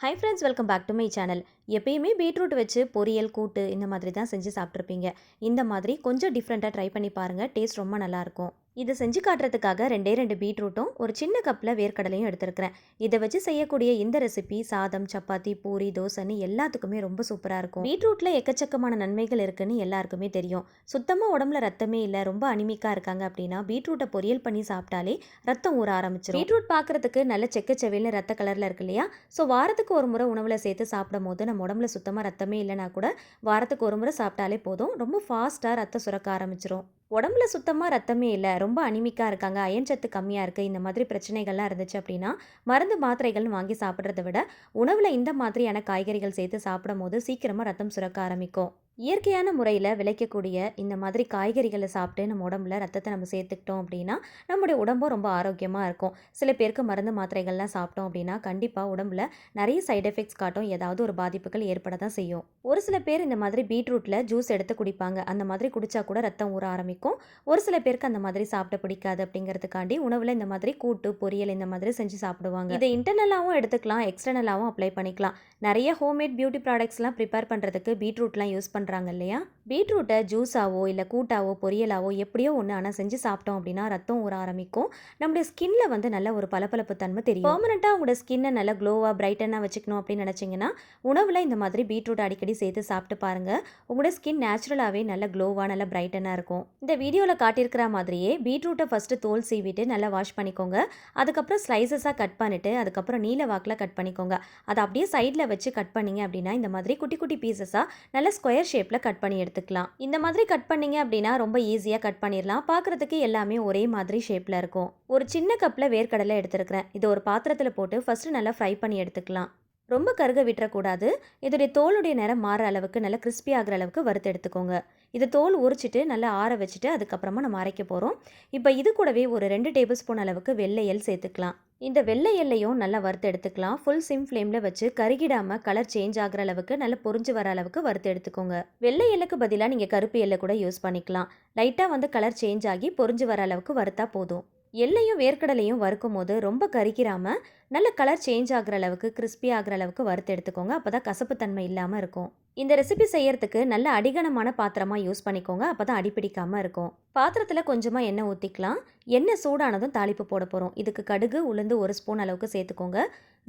Hi friends welcome back to my channel எப்பயுமே beetroot வச்சு பொரியல் கூட்டு இந்த மாதிரி தான் செஞ்சு சாப்பிட்ருப்பீங்க இந்த மாதிரி கொஞ்சம் டிஃப்ரெண்ட்டாக ட்ரை பண்ணி பாருங்கள் டேஸ்ட் ரொம்ப நல்லாயிருக்கும் இதை செஞ்சு காட்டுறதுக்காக ரெண்டே ரெண்டு பீட்ரூட்டும் ஒரு சின்ன கப்பில் வேர்க்கடலையும் எடுத்துருக்கிறேன். இதை வச்சு செய்யக்கூடிய இந்த ரெசிபி சாதம் சப்பாத்தி பூரி தோசைன்னு எல்லாத்துக்குமே ரொம்ப சூப்பராக இருக்கும். பீட்ரூட்டில் எக்கச்சக்கமான நன்மைகள் இருக்குன்னு எல்லாருக்குமே தெரியும். சுத்தமாக உடம்புல ரத்தமே இல்லை ரொம்ப அனிமிக்காக இருக்காங்க அப்படின்னா பீட்ரூட்டை பொரியல் பண்ணி சாப்பிட்டாலே ரத்தம் ஊற ஆரம்பிச்சிடும் பீட்ரூட் பார்க்கறதுக்கு நல்ல செக்கச்செவையில் ரத்த கலரில் இருக்கு இல்லையா? ஸோ வாரத்துக்கு ஒரு முறை உணவில் சேர்த்து சாப்பிடும் போது நம்ம உடம்புல சுத்தமாக ரத்தமே இல்லைனா கூட வாரத்துக்கு ஒரு முறை சாப்பிட்டாலே போதும். ரொம்ப ஃபாஸ்ட்டாக ரத்தம் சுரக்க ஆரம்பிச்சிடும் உடம்புல சுத்தமாக ரத்தமே இல்லை. ரொம்ப அனிமிக்காக இருக்காங்க. அயன் சத்து கம்மியாக இருக்குது இந்த மாதிரி பிரச்சனைகள்லாம் இருந்துச்சு அப்படின்னா மருந்து மாத்திரைகள்னு வாங்கி சாப்பிட்றத விட உணவில் இந்த மாதிரியான காய்கறிகள் சேர்த்து சாப்பிடும் போது சீக்கிரமாக ரத்தம் சுரக்க ஆரம்பிக்கும். இயற்கையான முறையில் விளைக்கக்கூடிய இந்த மாதிரி காய்கறிகளை சாப்பிட்டு நம்ம உடம்புல ரத்தத்தை நம்ம சேர்த்துக்கிட்டோம் அப்படின்னா நம்முடைய உடம்பும் ரொம்ப ஆரோக்கியமாக இருக்கும். சில பேருக்கு மருந்து மாத்திரைகள்லாம் சாப்பிட்டோம் அப்படின்னா கண்டிப்பாக உடம்புல நிறைய சைடு எஃபெக்ட்ஸ் காட்டும். ஏதாவது ஒரு பாதிப்புகள் ஏற்பட தான் செய்யும். ஒரு சில பேர் இந்த மாதிரி பீட்ரூட்டில் ஜூஸ் எடுத்து குடிப்பாங்க. அந்த மாதிரி குடித்தா கூட ரத்தம் ஊற ஆரம்பிக்கும். ஒரு சில பேருக்கு அந்த மாதிரி சாப்பிட பிடிக்காது அப்படிங்கிறதுக்காண்டி உணவில் இந்த மாதிரி கூட்டு பொரியல் இந்த மாதிரி செஞ்சு சாப்பிடுவாங்க. இதை இன்டர்னலாகவும் எடுத்துக்கலாம். எக்ஸ்டர்னலாகவும் அப்ளை பண்ணிக்கலாம். நிறைய ஹோம்மேட் பியூட்டி ப்ராடக்ட்ஸ்லாம் ப்ரிப்பேர் பண்ணுறதுக்கு பீட்ரூட்லாம் யூஸ் பண்ணுறாங்க இல்லையா? பீட்ரூட்டை ஜூஸாவோ இல்லை கூட்டாவோ பொரியலாவோ எப்படியோ ஒன்று ஆனால் செஞ்சு சாப்பிட்டோம் அப்படின்னா ரத்தம் ஊற ஆரம்பிக்கும். நம்முடைய ஸ்கின்ல வந்து நல்ல ஒரு பளபளப்பு தன்மை தெரியும். பர்மனெண்ட்டாக உங்களோட ஸ்கின்னை நல்லா க்ளோவாக பிரைட்டனாக வச்சுக்கணும் அப்படின்னு நினச்சிங்கன்னா உணவில் இந்த மாதிரி பீட்ரூட் அடிக்கடி சேர்த்து சாப்பிட்டு பாருங்கள் உங்களோட ஸ்கின் நேச்சுரலாகவே நல்ல க்ளோவாக நல்ல பிரைட்டனாக இருக்கும். இந்த வீடியோவில் காட்டியிருக்கிற மாதிரியே பீட்ரூட்டை ஃபஸ்ட்டு தோல் சீவிட்டு நல்லா வாஷ் பண்ணிக்கோங்க. அதுக்கப்புறம் ஸ்லைசஸாக கட் பண்ணிவிட்டு அதுக்கப்புறம் நீல வாக்கில் கட் பண்ணிக்கோங்க. அதை அப்படியே சைடில் வச்சு கட் பண்ணீங்க அப்படின்னா இந்த மாதிரி குட்டி குட்டி பீசஸாக நல்ல ஸ்கொயர் ஷேப்பில் கட் பண்ணி எடுத்துக்கலாம். இந்த மாதிரி கட் பண்ணீங்க அப்படின்னா ரொம்ப ஈஸியாக கட் பண்ணிடலாம். பார்க்குறதுக்கு எல்லாமே ஒரே மாதிரி ஷேப்பில் இருக்கும். ஒரு சின்ன கப்பில் வேர்க்கடலை எடுத்துருக்கிறேன். இதை ஒரு பாத்திரத்தில் போட்டு ஃபஸ்ட்டு நல்லா ஃப்ரை பண்ணி எடுத்துக்கலாம். ரொம்ப கருக விட்டுறக்கூடாது. இதோடைய தோலுடைய நிறம் மாற அளவுக்கு நல்லா கிறிஸ்பி ஆகிற அளவுக்கு வறுத்து எடுத்துக்கோங்க. இது தோல் உரிச்சிட்டு நல்லா ஆற வச்சுட்டு அதுக்கப்புறமா நம்ம அரைக்க போகிறோம் இப்போ இது கூடவே ஒரு ரெண்டு டேபிள் ஸ்பூன் அளவுக்கு வெள்ளையல் சேர்த்துக்கலாம். இந்த வெள்ளை எல்லையும் நல்லா வறுத்து எடுத்துக்கலாம். ஃபுல் சிம் ஃப்ளேமில் வச்சு கருகிடாமல் கலர் சேஞ்ச் ஆகிற அளவுக்கு நல்லா பொரிஞ்சு வர அளவுக்கு வறுத்து எடுத்துக்கோங்க. வெள்ளை எல்லுக்கு பதிலாக நீங்கள் கருப்பு எல்லை கூட யூஸ் பண்ணிக்கலாம். லைட்டாக வந்து கலர் சேஞ்ச் ஆகி பொரிஞ்சு வர அளவுக்கு வறுத்தா போதும். எல்லையும் வேர்க்கடலையும் வறுக்கும் போது ரொம்ப கறிக்கிறாமல் நல்ல கலர் சேஞ்ச் ஆகிற அளவுக்கு கிறிஸ்பி ஆகிற அளவுக்கு வறுத்து எடுத்துக்கோங்க. அப்போ தான் கசப்புத்தன்மை இல்லாமல் இருக்கும். இந்த ரெசிபி செய்யறதுக்கு நல்ல அடிகனமான பாத்திரமாக யூஸ் பண்ணிக்கோங்க. அப்போ தான் அடிப்பிடிக்காமல் இருக்கும். பாத்திரத்தில் கொஞ்சமாக எண்ணெய் ஊற்றிக்கலாம் எண்ணெய் சூடானதும் தாளிப்பு போட போகிறோம் இதுக்கு கடுகு உளுந்து ஒரு ஸ்பூன் அளவுக்கு சேர்த்துக்கோங்க.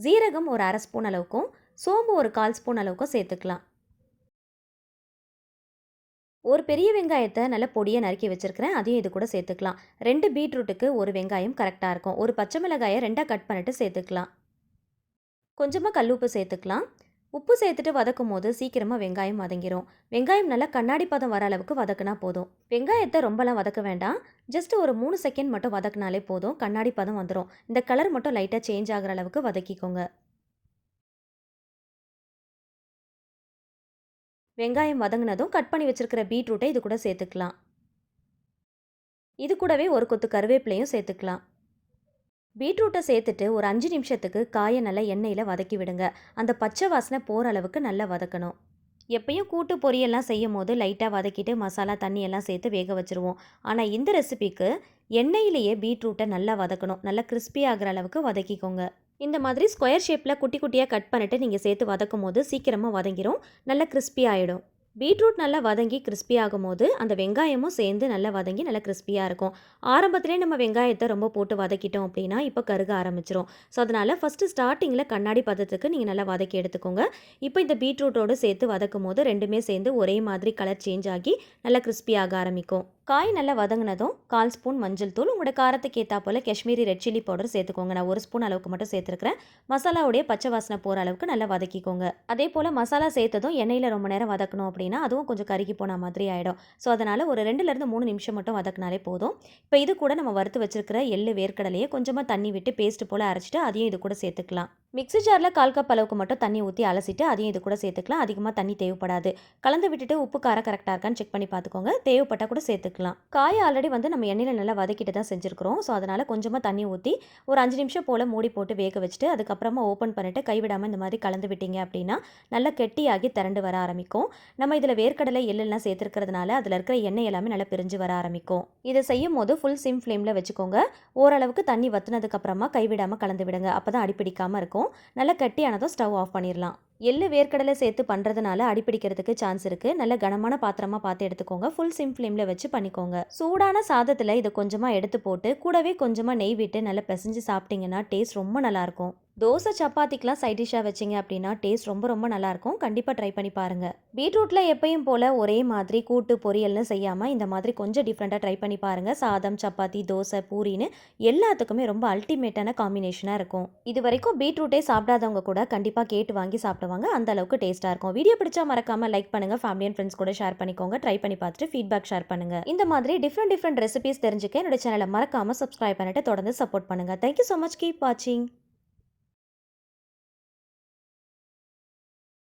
ஜீரகம் ஒரு அரை ஸ்பூன் அளவுக்கும் சோம்பு ஒரு கால் ஸ்பூன் அளவுக்கும் சேர்த்துக்கலாம். ஒரு பெரிய வெங்காயத்தை நல்லா பொடியை நறுக்கி வச்சுருக்கிறேன். அதையும் இது கூட சேர்த்துக்கலாம். ரெண்டு பீட்ரூட்டுக்கு ஒரு வெங்காயம் கரெக்டாக இருக்கும். ஒரு பச்சை மிளகாயை ரெண்டாக கட் பண்ணிட்டு சேர்த்துக்கலாம். கொஞ்சமாக கல்லுப்பு சேர்த்துக்கலாம். உப்பு சேர்த்துட்டு வதக்கும் போது சீக்கிரமாக வெங்காயம் வதங்கிரும். வெங்காயம் நல்லா கண்ணாடி பதம் வர அளவுக்கு வதக்குனா போதும். வெங்காயத்தை ரொம்பலாம் வதக்க வேண்டாம். ஜஸ்ட் ஒரு மூணு செகண்ட் மட்டும் வதக்குனாலே போதும். கண்ணாடி பதம் வந்துடும் இந்த கலர் மட்டும் லைட்டாக சேஞ்ச் ஆகிற அளவுக்கு வதக்கிக்கோங்க. வெங்காயம் வதங்கினதும் கட் பண்ணி வச்சுருக்கிற பீட்ரூட்டை இது கூட சேர்த்துக்கலாம். இது கூடவே ஒரு கொத்து கருவேப்பிலையும் சேர்த்துக்கலாம். பீட்ரூட்டை சேர்த்துட்டு ஒரு அஞ்சு நிமிஷத்துக்கு காயை நல்லா எண்ணெயில் வதக்கி விடுங்க. அந்த பச்சை வாசனை போகிற அளவுக்கு நல்லா வதக்கணும். எப்பயும் கூட்டு பொரியெல்லாம் செய்யும் போது லைட்டாக வதக்கிட்டு மசாலா தண்ணியெல்லாம் சேர்த்து வேக வச்சுருவோம். ஆனால் இந்த ரெசிபிக்கு எண்ணெயிலேயே பீட்ரூட்டை நல்லா வதக்கணும். நல்லா கிறிஸ்பி ஆகிற அளவுக்கு வதக்கிக்கோங்க. இந்த மாதிரி ஸ்கொயர் ஷேப்பில் குட்டி குட்டியாக கட் பண்ணிவிட்டு நீங்கள் சேர்த்து வதக்கும் போது சீக்கிரமாக வதங்கிரும். நல்லா கிறிஸ்பி ஆகிடும் பீட்ரூட் நல்லா வதங்கி கிறிஸ்பி ஆகும் போது அந்த வெங்காயமும் சேர்ந்து நல்லா வதங்கி நல்லா கிறிஸ்பியாக இருக்கும். ஆரம்பத்திலே நம்ம வெங்காயத்தை ரொம்ப போட்டு வதக்கிட்டோம் அப்படின்னா இப்போ கருக ஆரம்பிச்சிரும். ஸோ அதனால் ஃபஸ்ட்டு ஸ்டார்டிங்கில் கண்ணாடி பதத்துக்கு நீங்கள் நல்லா வதக்கி எடுத்துக்கோங்க. இப்போ இந்த பீட்ரூட்டோடு சேர்த்து வதக்கும் போது ரெண்டுமே சேர்ந்து ஒரே மாதிரி கலர் சேஞ்ச் ஆகி நல்லா கிறிஸ்பி ஆக ஆரம்பிக்கும். காய் நல்லா வதங்கினதும் கால் ஸ்பூன் மஞ்சள் தூள் உங்களோட காரத்துக்கு ஏற்றா போல் காஷ்மீரி ரெட் சில்லி பவுடர் சேர்த்துக்கோங்க. நான் ஒரு ஸ்பூன் அளவுக்கு மட்டும் சேர்த்துருக்கிறேன். மசாலாவுடைய பச்சை வாசனை போகிற அளவுக்கு நல்லா வதக்கிக்கோங்க. அதே போல் மசாலா சேர்த்ததும் எண்ணெயில் ரொம்ப நேரம் வதக்கணும் அப்படின்னா அதுவும் கொஞ்சம் கருகி போன மாதிரி ஆகிடும் ஸோ அதனால் ஒரு ரெண்டுலேருந்து மூணு நிமிஷம் மட்டும் வதக்கினாலே போதும். இப்போ இது கூட நம்ம வறுத்து வச்சுருக்கிற எள்ளு வேர்க்கடலையே கொஞ்சமாக தண்ணி விட்டு பேஸ்ட் போல் அரைச்சிட்டு அதையும் இது கூட சேர்த்துக்கலாம். மிக்ஸி ஜாரில் கால் கப் அளவுக்கு மட்டும் தண்ணி ஊற்றி அலசிட்டு அதையும் இது கூட சேர்த்துக்கலாம். அதிகமாக தண்ணி தேவைப்படாது. கலந்து விட்டுட்டு உப்பு காரம் கரெக்டாக இருக்கான்னு செக் பண்ணி பார்த்துக்கோங்க. தேவைப்பட்டால் கூட சேர்த்துக்கலாம். சேர்த்துக்கலாம் காயை ஆல்ரெடி வந்து நம்ம எண்ணெயில் நல்லா வதக்கிட்டு தான் செஞ்சுருக்கிறோம். ஸோ அதனால் கொஞ்சமாக தண்ணி ஊற்றி ஒரு அஞ்சு நிமிஷம் போல் மூடி போட்டு வேக வச்சுட்டு அதுக்கப்புறமா ஓப்பன் பண்ணிவிட்டு கைவிடாமல் இந்த மாதிரி கலந்து விட்டீங்க அப்படின்னா நல்லா கெட்டியாகி திரண்டு வர ஆரம்பிக்கும். நம்ம இதில் வேர்க்கடலை எள்ளெல்லாம் சேர்த்துருக்கிறதுனால அதில் இருக்கிற எண்ணெய் எல்லாமே நல்லா பிரிஞ்சு வர ஆரம்பிக்கும். இதை செய்யும் போது ஃபுல் சிம் ஃப்ளேமில் வச்சுக்கோங்க. ஓரளவுக்கு தண்ணி வத்துனதுக்கப்புறமா கைவிடாமல் கலந்து விடுங்க. அப்போ தான் அடிப்பிடிக்காமல் இருக்கும். நல்லா கட்டியானதும் ஸ்டவ் ஆஃப் பண்ணிடலாம் எள்ளு வேர்க்கடலை சேர்த்து பண்ணுறதுனால அடிப்பிடிக்கிறதுக்கு சான்ஸ் இருக்குது நல்ல கனமான பாத்திரமாக பார்த்து எடுத்துக்கோங்க. ஃபுல் சிம் ஃப்ளேமில் வச்சு பண்ணிக்கோங்க. சூடான சாதத்தில் இதை கொஞ்சமாக எடுத்து போட்டு கூடவே கொஞ்சமாக நெய் விட்டு நல்லா பிசைஞ்சு சாப்பிட்டிங்கன்னா டேஸ்ட் ரொம்ப நல்லாயிருக்கும் தோசை சப்பாத்திக்கெலாம் சைட் டிஷ்ஷாக வச்சிங்க அப்படின்னா டேஸ்ட் ரொம்ப ரொம்ப நல்லாயிருக்கும். கண்டிப்பாக ட்ரை பண்ணி பாருங்கள் பீட்ரூட்டில் எப்பயும் போல் ஒரே மாதிரி கூட்டு பொரியல்னு செய்யாமல் இந்த மாதிரி கொஞ்சம் டிஃப்ரெண்ட்டாக ட்ரை பண்ணி பாருங்கள் சாதம் சப்பாத்தி தோசை பூரின்னு எல்லாத்துக்குமே ரொம்ப அல்டிமேட்டான காம்பினேஷனாக இருக்கும். இது வரைக்கும் பீட்ரூட்டே சாப்பிடாதவங்க கூட கண்டிப்பாக கேட்டு வாங்கி சாப்பிடுவாங்க. அந்த அளவுக்கு டேஸ்ட்டாக இருக்கும். வீடியோ பிடிச்சா மறக்காமல் லைக் பண்ணுங்கள் ஃபேமிலி அண்ட் ஃப்ரெண்ட்ஸ் கூட ஷேர் பண்ணிக்கோங்க. ட்ரை பண்ணி பார்த்துட்டு ஃபீட்பேக் ஷேர் பண்ணுங்கள் இந்த மாதிரி டிஃப்ரெண்ட் டிஃப்ரெண்ட் ரெசிபிஸ் தெரிஞ்சுக்க என்னோட சேனலை மறக்காமல் சப்ஸ்கிரைப் பண்ணிட்டு தொடர்ந்து சப்போர்ட் பண்ணுங்கள் தேங்க்யூ ஸோ மச் கீப் வாட்சிங்